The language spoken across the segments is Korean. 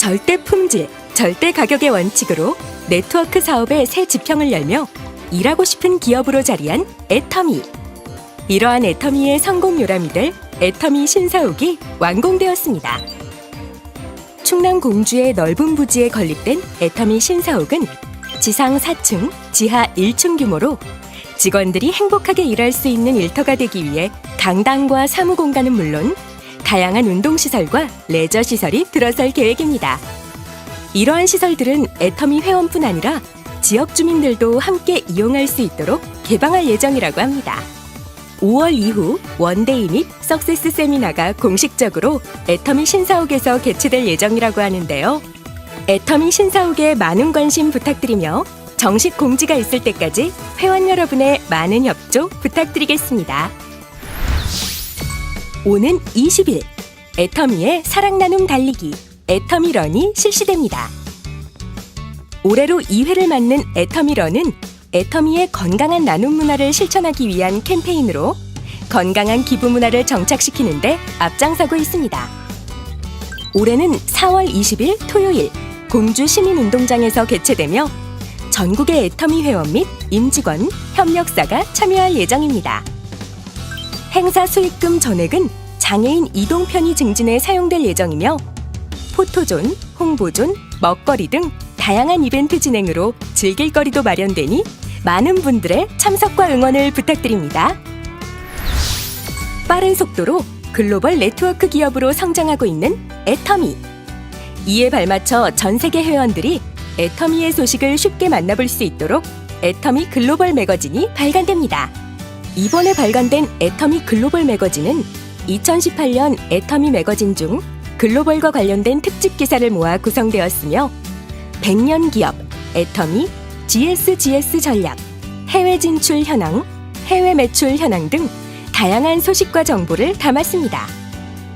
절대 품질, 절대 가격의 원칙으로 네트워크 사업의 새 지평을 열며 일하고 싶은 기업으로 자리한 애터미. 이러한 애터미의 성공 요람이 될 애터미 신사옥이 완공되었습니다. 충남 공주의 넓은 부지에 건립된 애터미 신사옥은 지상 4층, 지하 1층 규모로 직원들이 행복하게 일할 수 있는 일터가 되기 위해 강당과 사무 공간은 물론 다양한 운동 시설과 레저 시설이 들어설 계획입니다. 이러한 시설들은 애터미 회원뿐 아니라 지역 주민들도 함께 이용할 수 있도록 개방할 예정이라고 합니다. 5월 이후 원데이 및 석세스 세미나가 공식적으로 애터미 신사옥에서 개최될 예정이라고 하는데요. 애터미 신사옥에 많은 관심 부탁드리며 정식 공지가 있을 때까지 회원 여러분의 많은 협조 부탁드리겠습니다. 오는 20일 애터미의 사랑 나눔 달리기 애터미런이 실시됩니다. 올해로 2회를 맞는 애터미런은 애터미의 건강한 나눔 문화를 실천하기 위한 캠페인으로 건강한 기부 문화를 정착시키는데 앞장서고 있습니다. 올해는 4월 20일 토요일 공주 시민운동장에서 개최되며 전국의 애터미 회원 및 임직원, 협력사가 참여할 예정입니다. 행사 수익금 전액은 장애인 이동 편의 증진에 사용될 예정이며 포토존, 홍보존, 먹거리 등 다양한 이벤트 진행으로 즐길 거리도 마련되니 많은 분들의 참석과 응원을 부탁드립니다. 빠른 속도로 글로벌 네트워크 기업으로 성장하고 있는 애터미. 이에 발맞춰 전 세계 회원들이 애터미의 소식을 쉽게 만나볼 수 있도록 애터미 글로벌 매거진이 발간됩니다. 이번에 발간된 애터미 글로벌 매거진은 2018년 애터미 매거진 중 글로벌과 관련된 특집 기사를 모아 구성되었으며 100년 기업, 애터미, GSGS 전략, 해외 진출 현황, 해외 매출 현황 등 다양한 소식과 정보를 담았습니다.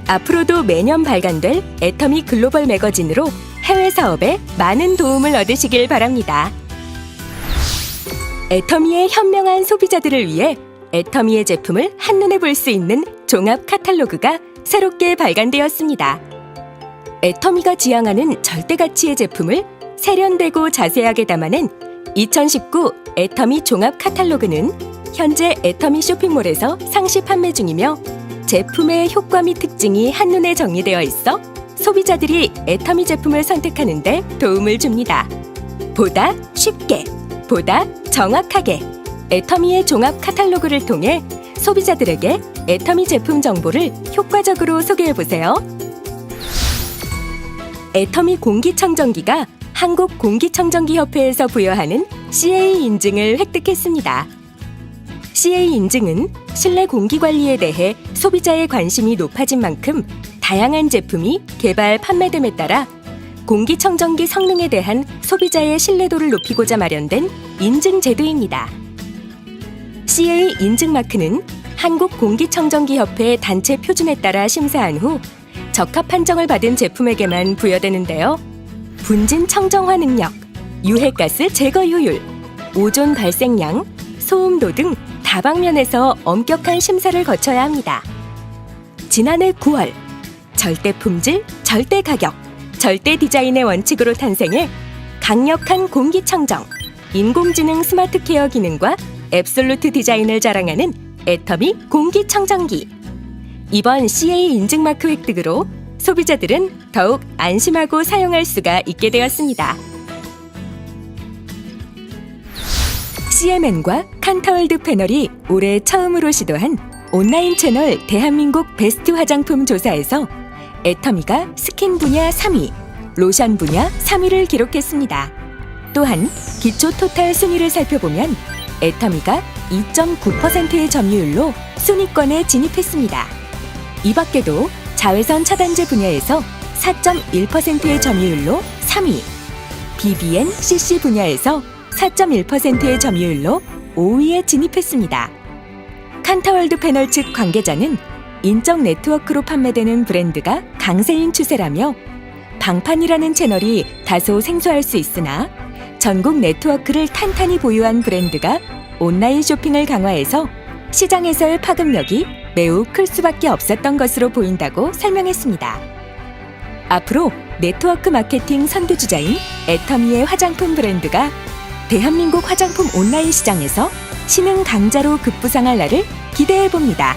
앞으로도 매년 발간될 애터미 글로벌 매거진으로 해외 사업에 많은 도움을 얻으시길 바랍니다. 애터미의 현명한 소비자들을 위해 애터미의 제품을 한눈에 볼 수 있는 종합 카탈로그가 새롭게 발간되었습니다. 애터미가 지향하는 절대 가치의 제품을 세련되고 자세하게 담아낸 2019 애터미 종합 카탈로그는 현재 애터미 쇼핑몰에서 상시 판매 중이며 제품의 효과 및 특징이 한눈에 정리되어 있어 소비자들이 애터미 제품을 선택하는데 도움을 줍니다. 보다 쉽게, 보다 정확하게 애터미의 종합 카탈로그를 통해 소비자들에게 애터미 제품 정보를 효과적으로 소개해 보세요. 애터미 공기청정기가 한국 공기청정기 협회에서 부여하는 CA 인증을 획득했습니다. CA 인증은 실내 공기 관리에 대해 소비자의 관심이 높아진 만큼 다양한 제품이 개발 판매됨에 따라 공기청정기 성능에 대한 소비자의 신뢰도를 높이고자 마련된 인증 제도입니다. CA 인증 마크는 한국 공기청정기 협회 단체 표준에 따라 심사한 후 적합 판정을 받은 제품에게만 부여되는데요. 분진 청정화 능력, 유해가스 제거 효율, 오존 발생량, 소음도 등 다방면에서 엄격한 심사를 거쳐야 합니다. 지난해 9월 절대 품질, 절대 가격, 절대 디자인의 원칙으로 탄생해 강력한 공기청정, 인공지능 스마트 케어 기능과 앱솔루트 디자인을 자랑하는 애터미 공기청정기. 이번 CA 인증 마크 획득으로 소비자들은 더욱 안심하고 사용할 수가 있게 되었습니다. CMN과 칸타월드 패널이 올해 처음으로 시도한 온라인 채널 대한민국 베스트 화장품 조사에서 애터미가 스킨 분야 3위, 로션 분야 3위를 기록했습니다. 또한 기초 토탈 순위를 살펴보면 애터미가 2.9%의 점유율로 순위권에 진입했습니다. 이 밖에도 자외선 차단제 분야에서 4.1%의 점유율로 3위, BBN CC 분야에서 4.1%의 점유율로 5위에 진입했습니다. 칸타월드 패널 측 관계자는 인적 네트워크로 판매되는 브랜드가 강세인 추세라며 방판이라는 채널이 다소 생소할 수 있으나 전국 네트워크를 탄탄히 보유한 브랜드가 온라인 쇼핑을 강화해서 시장에서의 파급력이 매우 클 수밖에 없었던 것으로 보인다고 설명했습니다. 앞으로 네트워크 마케팅 선두주자인 애터미의 화장품 브랜드가 대한민국 화장품 온라인 시장에서 신흥 강자로 급부상할 날을 기대해 봅니다.